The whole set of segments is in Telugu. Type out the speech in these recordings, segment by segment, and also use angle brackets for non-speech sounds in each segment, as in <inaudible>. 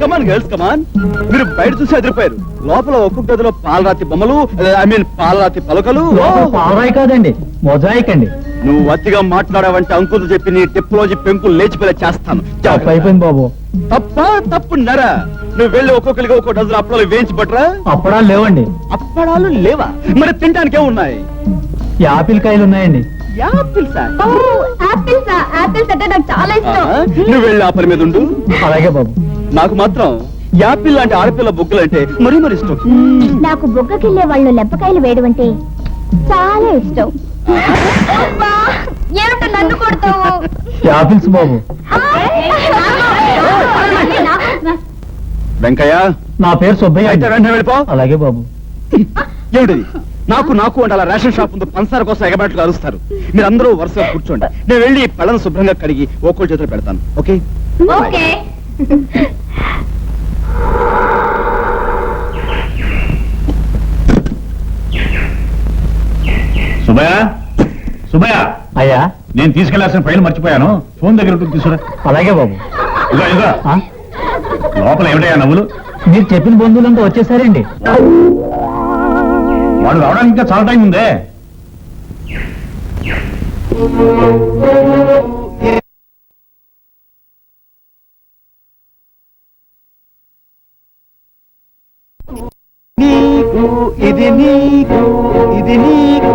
కమాన్ గర్ల్స్ కమాన్ మీరు బయట చూసి ఎదిరిపోయారు లోపల ఒక్కొక్క గదిలో పాలరాతి బొమ్మలు ఐ మీన్ పాలరాతి పలకలు! పాలరాయి కాదండి మొజాయిక్ అండి. నువ్వు అతిగా మాట్లాడావంటే అంకులు చెప్పి నీ టెక్నాలజీ పెంకులు లేచిపోయేలా చేస్తాను. అయిపోయింది బాబు. తప్ప తప్పు నరా. నువ్వు వెళ్ళి ఒక్కొక్కరికి ఒక్కొక్క డజన్ అప్పడాలు వేయించి పట్టరా అప్పడాలు లేవండి. అప్పడాలు లేవా? మరి తినడానికి ఏమున్నాయి యాపిల్ కాయలు ఉన్నాయండి. యాపిల్సా? ఆపిల్స్ ఆపిల్స్ అంటే నాకు చాలా ఆహా, ఇష్టం నువ్వు వెళ్ళి ఆ పని మీద ఉండు. అలాగే బాబు. నాకు మాత్రం యాపిల్ లాంటి ఆడపిల్ల బుగ్గలు అంటే మరీ మరి ఇష్టం. నాకు బొగ్గకిల్లే వాళ్ళు లెప్పకాయలు వేయడం అంటే చాలా ఇష్టం. అబ్బా, ఏమిటో నన్ను కొడతావు? యాపిల్స్ బాబు. వెంకయ్య నా పేరు సుబ్బయ్య. అయితే. వెంటనే వెళ్ళిపో. అలాగే బాబు. ఏమిటిది నాకు నాకు అంటే అలా రేషన్ షాప్ ముందు పంచదార కోసం ఎగబెట్లు అరుస్తారు మీరందరూ వరుసగా కూర్చోండి. నేను వెళ్ళి పళ్ళను శుభ్రంగా కడిగి ఒక్కో చేతులు పెడతాను. ఓకే? ఓకే. అయ్యా? నేను తీసుకెళ్ళాల్సిన ఫైల్ మర్చిపోయాను. ఫోన్ దగ్గర ఉంటుంది తీసుకురా అలాగే బాబు. ఆ? లోపల ఏమిటయ్యా నవ్వులు? మీరు చెప్పిన బంధువులంతా వచ్చేసారండి. వాడు రావడానికి ఇంకా చాలా టైం ఉందే. నీకు ఇది నీకు ఇది నీకు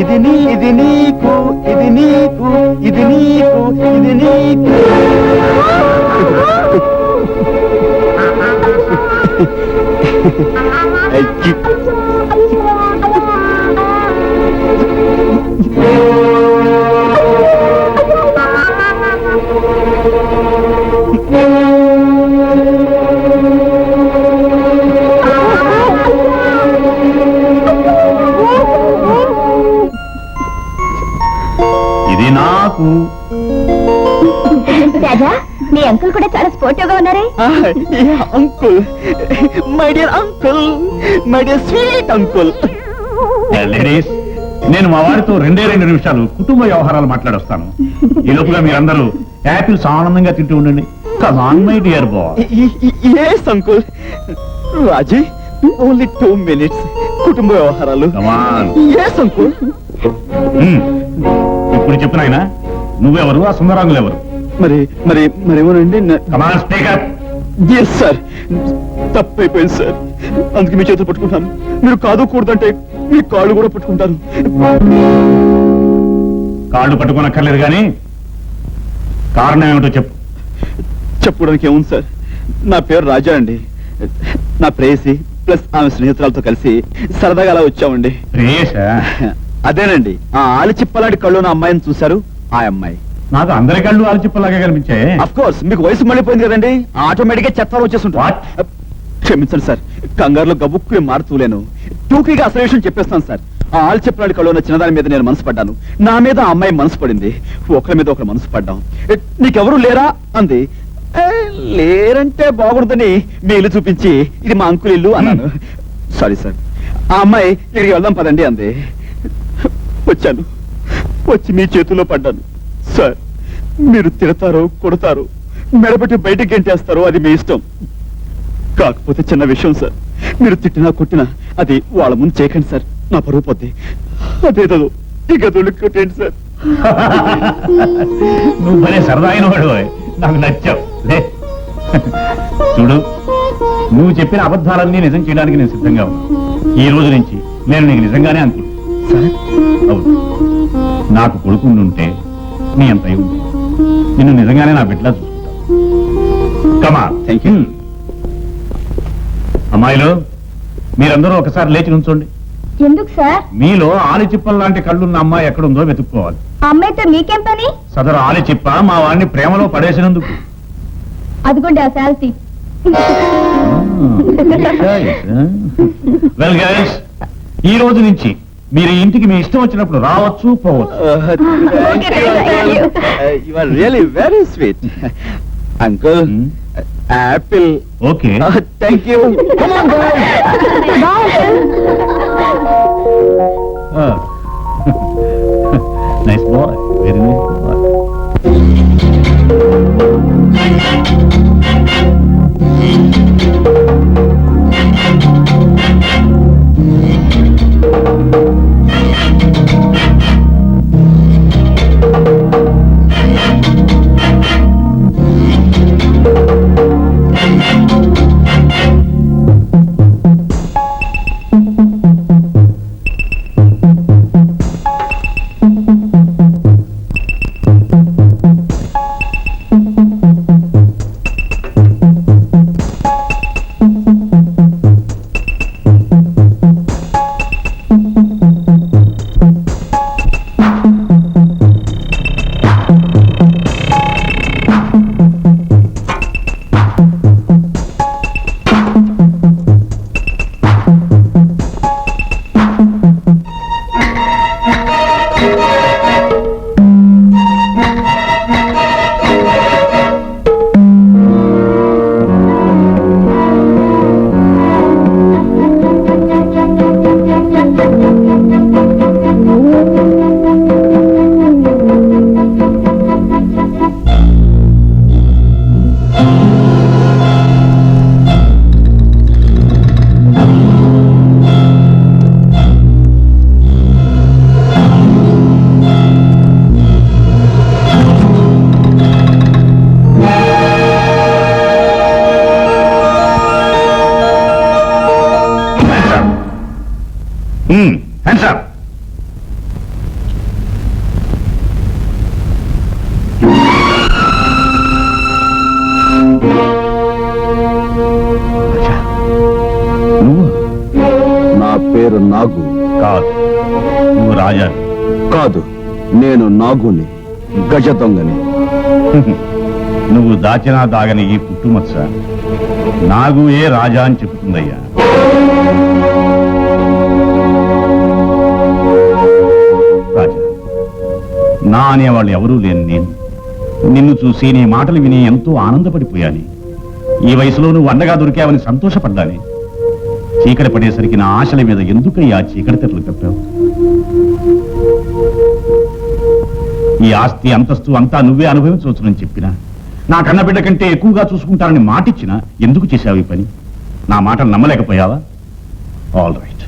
ఇది నీ ఇది నీకు ఇది నీకు ఇది నీకు ఇది నీకు అయ్యి. రాజా మీ అంకుల్ కూడా చాలా స్పోర్టివ్గా ఉన్నారే uncle my dear uncle my dear sweet uncle. Ladies నేను మా వారితో రెండే రెండు నిమిషాలు కుటుంబ వ్యవహారాలు మాట్లాడొస్తాను. ఈ లోపుగా మీరందరూ యాపిల్స్ ఆనందంగా తింటూ ఉండండి. Come on my dear boy yes uncle Raji only two minutes కుటుంబ వ్యవహారాలు. కమాన్ ఎస్ అంకుల్ ఇప్పుడు చెప్పిన ఆయన నువ్వెవరు? ఆ సుందరాంగులు ఎవరు? మరి మరి మరేమోనండి? ఎస్ సార్ తప్పైపోయింది సార్ అందుకే మీ చేతులు పట్టుకుంటాను. మీరు కాదు కూడదంటే మీ కాళ్ళు కూడా పట్టుకుంటాను. కాళ్ళు పట్టుకోనక్కర్లేదు కానీ కారణం ఏమిటో చెప్పు. చెప్పుకోవడానికి ఏముంది సార్ నా పేరు రాజా అండి. నా ప్రేయసి ప్లస్ ఆమె స్నేహితురాలతో కలిసి సరదాగా అలా వచ్చామండి. అదేనండి. ఆ ఆలిచిప్పలాంటి కళ్ళు ఉన్న అమ్మాయిని చూశారు ఆ అమ్మాయి. నాకు అందరి కళ్ళు ఆలోచిప్పలాగే కనిపించాయి. అఫ్ కోర్స్ మీకు వయసు మళ్ళీపోయింది కదండి. ఆటోమేటిక్గా చెత్త? క్షమించండి సార్ కంగారులో గబుక్కు మారుతూలేను. టూకీగా అసలు విషయం చెప్పేస్తాను సార్ ఆ ఆలు చెప్పలాంటి కళ్ళు ఉన్న చిన్నదాని మీద నేను మనసు పడ్డాను. నా మీద ఆ అమ్మాయి మనసు పడింది. ఒకరి మీద ఒకరు మనసు పడ్డాం. "ఏ, నీకెవరు లేరా? అంది. "ఏ, లేరంటే బాగుంటుందని మీ ఇల్లు చూపించి ఇది మా అంకుల్ ఇల్లు అన్నాను. సారీ సార్ ఆ అమ్మాయి ఇక్కడికి వెళ్దాం పదండి అంది. వచ్చాను. వచ్చి మీ చేతుల్లో పడ్డాను. సార్ మీరు తిడతారో కొడతారు మెడబెట్టి బయటకు గెంటేస్తారో అది మీ ఇష్టం. కాకపోతే చిన్న విషయం సార్ మీరు తిట్టినా కొట్టినా అది వాళ్ళ ముందు చేయకండి సార్. నా పరువు పోతే అదేదో గదులు కొట్టండి సార్. నువ్వు భలే సరదా అయిన వాడు నాకు నచ్చావు. చూడు నువ్వు చెప్పిన అబద్ధాలన్నీ నిజం చేయడానికి నేను సిద్ధంగా ఉన్నా. ఈ రోజు నుంచి నేను నీకు నిజంగానే అనుకుంటా సార్? అవును. నాకు కొడుకుండుంటే నీ అంత నిన్ను నిజంగానే నా బిడ్డలా చూసుకుంటా కమా థ్యాంక్ యూ అమ్మాయిలు మీరందరూ ఒకసారి లేచి నుంచోండి. ఎందుకు సార్? మీలో ఆలిచిప్పల లాంటి కళ్ళున్న అమ్మాయి ఎక్కడుందో వెతుక్కోవాలి. అమ్మాయితో మీకేం పని? సదరు ఆలిచిప్ప మా వాడిని ప్రేమలో పడేసినందుకు. అదిగోండి ఆ శాల్తీ. <laughs> వెల్ గైస్ ఈ రోజు నుంచి మీరు ఇంటికి మీ ఇష్టం వచ్చినప్పుడు రావచ్చు పోవచ్చు. You are really very sweet uncle? Apple okay thank you nice boy very nice boy నువ్వు నా పేరు నాగు. కాదు. నువ్వు రాజా కాదు. నేను నాగుని గజ దొంగని <laughs> నువ్వు దాచినా దాగని ఈ పుట్టుమచ్చ నాగు ఏ రాజా అని చెప్తుందయ్యా రాజా నా అనేవాళ్ళు ఎవరూ లేని నేను. నిన్ను చూసి నీ మాటలు విని ఎంతో ఆనందపడిపోయాను ఈ వయసులో నువ్వు అండగా దొరికావని సంతోషపడ్డాని చీకటి పడేసరికి నా ఆశల మీద ఎందుకయ్యా చీకటి తెరలు కప్పావు ఈ ఆస్తి అంతస్తు అంతా నువ్వే అనుభవించవచ్చునని చెప్పినా నా కన్నబిడ్డ కంటే ఎక్కువగా చూసుకుంటానని మాటిచ్చినా ఎందుకు చేశావు ఈ పని? నా మాటలు నమ్మలేకపోయావా? ఆల్ రైట్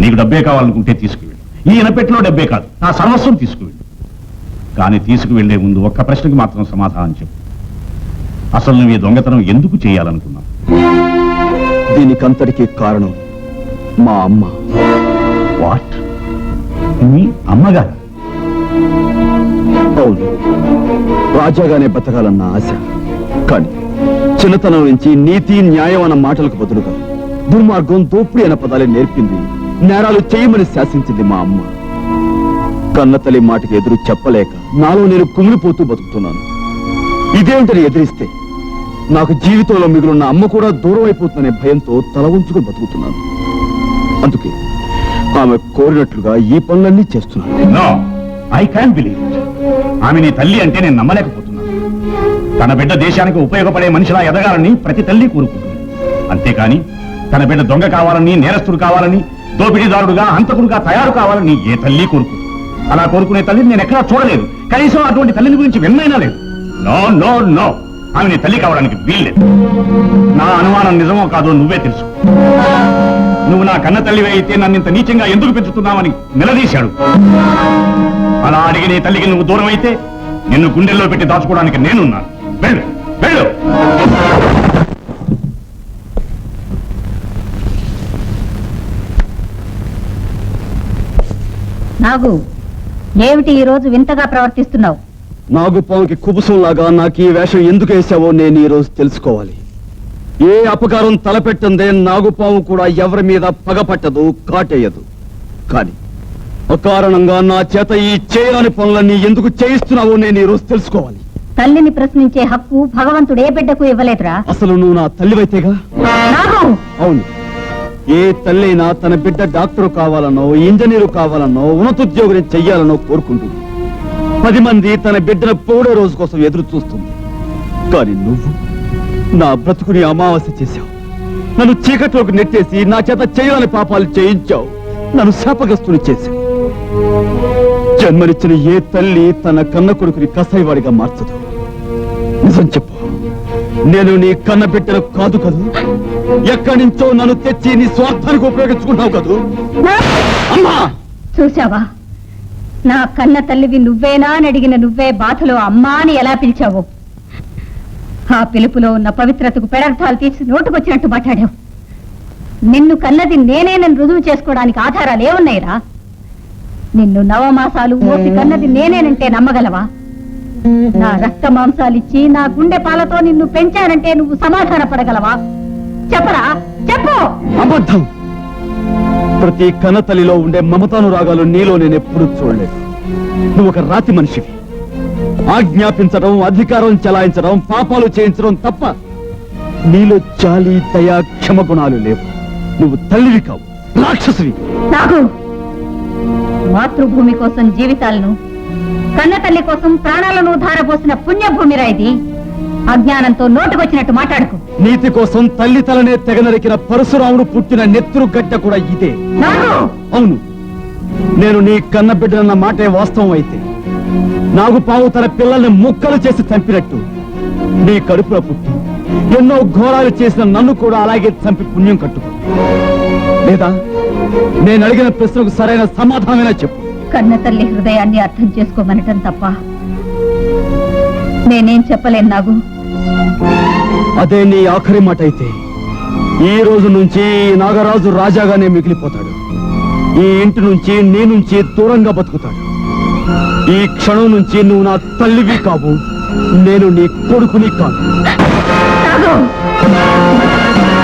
నీకు డబ్బే కావాలనుకుంటే తీసుకువెళ్ళు. ఈ ఇనపెట్టిలో డబ్బే కాదు నా సర్వస్వం తీసుకువెళ్ళు. కానీ తీసుకువెళ్ళే ముందు ఒక్క ప్రశ్నకి మాత్రం సమాధానం చెప్పు. అసలు నువ్వు ఈ దొంగతనం ఎందుకు చేయాలనుకున్నావు? దీనికంతటికీ కారణం మా అమ్మ. వాట్ మీ అమ్మగారు? అవును. రాజాగానే బతకాలన్న ఆశ. కానీ చిన్నతనం నుంచి నీతి న్యాయం అన్న మాటలకు బదులుగా దుర్మార్గం దోపిడీ అన్న పదాలే నేర్పింది నేరాలు చేయమని శాసించింది మా అమ్మ. కన్నతల్లి మాటకి ఎదురు చెప్పలేక నాలో నేను కుమిలిపోతూ బతుకుతున్నాను. ఇదేమిటని ఎదిరిస్తే నాకు జీవితంలో మిగులున్న అమ్మ కూడా దూరం అయిపోతుందనే భయంతో తల ఉంచుకుని బతుకుతున్నాను. అందుకే ఆమె కోరినట్లుగా ఈ పనులన్నీ చేస్తున్నాను. ఐ క్యాన్ బిలీవ్ ఆమె నీ తల్లి అంటే నేను నమ్మలేకపోతున్నాను. తన బిడ్డ దేశానికి ఉపయోగపడే మనిషిలా ఎదగాలని ప్రతి తల్లి కోరుకుంటుంది. అంతేకాని తన బిడ్డ దొంగ కావాలని నేరస్తుడు కావాలని దోపిడీదారుడుగా హంతకుడుగా తయారు కావాలని ఏ తల్లి కోరుకుంటుంది? అలా కోరుకునే తల్లిని నేను ఎక్కడా చూడలేదు. కనీసం అటువంటి తల్లిని గురించి విన్నైనా లేదు. No no no. ఆమె నీ తల్లి కావడానికి వీల్లేదు. నా అనుమానం నిజమో కాదో నువ్వే తెలుసు. నువ్వు నా కన్న తల్లివే అయితే నన్ను ఇంత నీచంగా ఎందుకు పెంచుతున్నావని నిలదీశాడు. అలా అడిగి నీ తల్లికి నువ్వు దూరం అయితే నిన్ను గుండెల్లో పెట్టి దాచుకోవడానికి నేనున్నాను. వెళ్ళు వెళ్ళు. నాగు ఏమిటి ఈ రోజు వింతగా ప్రవర్తిస్తున్నావు? నాగుపాముకి కుబుసంలాగా నాకు ఈ వేషం ఎందుకు వేశావో నేను ఈ రోజు తెలుసుకోవాలి. ఏ అపకారం తలపెట్టిందే నాగుపాము కూడా ఎవరి మీద పగపట్టదు కాటేయదు. కానీ అకారణంగా నా చేత ఈ చేయరాని పనులన్నీ ఎందుకు చేయిస్తున్నావో నేను ఈ రోజు తెలుసుకోవాలి. తల్లిని ప్రశ్నించే హక్కు భగవంతుడు ఏ బిడ్డకు ఇవ్వలేదురా? అసలు నువ్వు నా తల్లివైతేగా? అవును. ఏ తల్లైనా తన బిడ్డ డాక్టర్ కావాలనో ఇంజనీరు కావాలనో ఉన్నతోద్యోగిని చెయ్యాలనో కోరుకుంటుంది. పది మంది తన బిడ్డను పోడే రోజు కోసం ఎదురు చూస్తుంది. కానీ నువ్వు నా బ్రతుకుని అమావాస్య చేశావు. నన్ను చీకట్లోకి నెట్టేసి నా చేత చేయాలని పాపాలు చేయించావు. నన్ను శాపగ్రస్తుని చేశావు. జన్మనిచ్చిన ఏ తల్లి తన కన్న కొడుకుని కసాయివాడిగా మార్చదు. నిజం చెప్పు. నేను నీ కన్న బిడ్డను కాదు కదూ? ఎక్కడి నుంచో నన్ను తెచ్చి నీ స్వార్థానికి ఉపయోగించుకున్నావు కదూ? అమ్మా! చూశావా? నా కన్న తల్లివి నువ్వేనా అని అడిగిన నువ్వే బాధలో అమ్మా అని ఎలా పిలిచావు? ఆ పిలుపులో ఉన్న పవిత్రతకు పెడర్థాలు తీసి నోటుకొచ్చినట్టు మాట్లాడావు. నిన్ను కన్నది నేనేనని రుజువు చేసుకోవడానికి ఆధారాలు ఏమున్నాయిరా? నిన్ను నవమాసాలు మోసి కన్నది నేనేనంటే నమ్మగలవా? నా రక్త మాంసాలిచ్చి నా గుండె పాలతో నిన్ను పెంచానంటే నువ్వు సమాధాన పడగలవా చెప్పరా? చెప్పు! అబద్ధం! ప్రతి కన్నతల్లిలో ఉండే మమతానురాగాలు నీలో నేను ఎప్పుడు చూడలేదు. నువ్వు ఒక రాతి మనిషివి. ఆజ్ఞాపించడం అధికారం చెలాయించడం పాపాలు చేయించడం తప్ప నీలో జాలి దయా క్షమ గుణాలు లేవు. నువ్వు తల్లివి కావు రాక్షసువి. నాకు మాతృభూమి కోసం జీవితాలను కన్న తల్లి కోసం ప్రాణాలను ధారపోసిన పుణ్యభూమిరా ఇది అజ్ఞానంతో నోటుకొచ్చినట్టు మాట్లాడుకు. నీతి కోసం తల్లి తలనే తెగనరికిన పరశురాముడు పుట్టిన నెత్తురు గడ్డ కూడా ఇదే. అవును. నేను నీ కన్న బిడ్డనన్న మాటే వాస్తవం అయితే. నాగుపాము తన పిల్లల్ని ముక్కలు చేసి చంపినట్టు. నీ కడుపులో పుట్టి ఎన్నో ఘోరాలు చేసిన నన్ను కూడా అలాగే చంపి పుణ్యం కట్టుకో. లేదా నేను అడిగిన ప్రశ్నకు సరైన సమాధానమైనా చెప్పు. కన్న తల్లి హృదయాన్ని అర్థం చేసుకోమనటం తప్ప నేనేం చెప్పలేను నాగు. అదే నీ ఆఖరి మాట అయితే. ఈ రోజు నుంచి నాగరాజు రాజాగానే మిగిలిపోతాడు. ఈ ఇంటి నుంచి నీ నుంచి దూరంగా బతుకుతాడు. ఈ క్షణం నుంచి నువ్వు నా తల్లివి కావు. నేను నీ కొడుకుని కాదు నో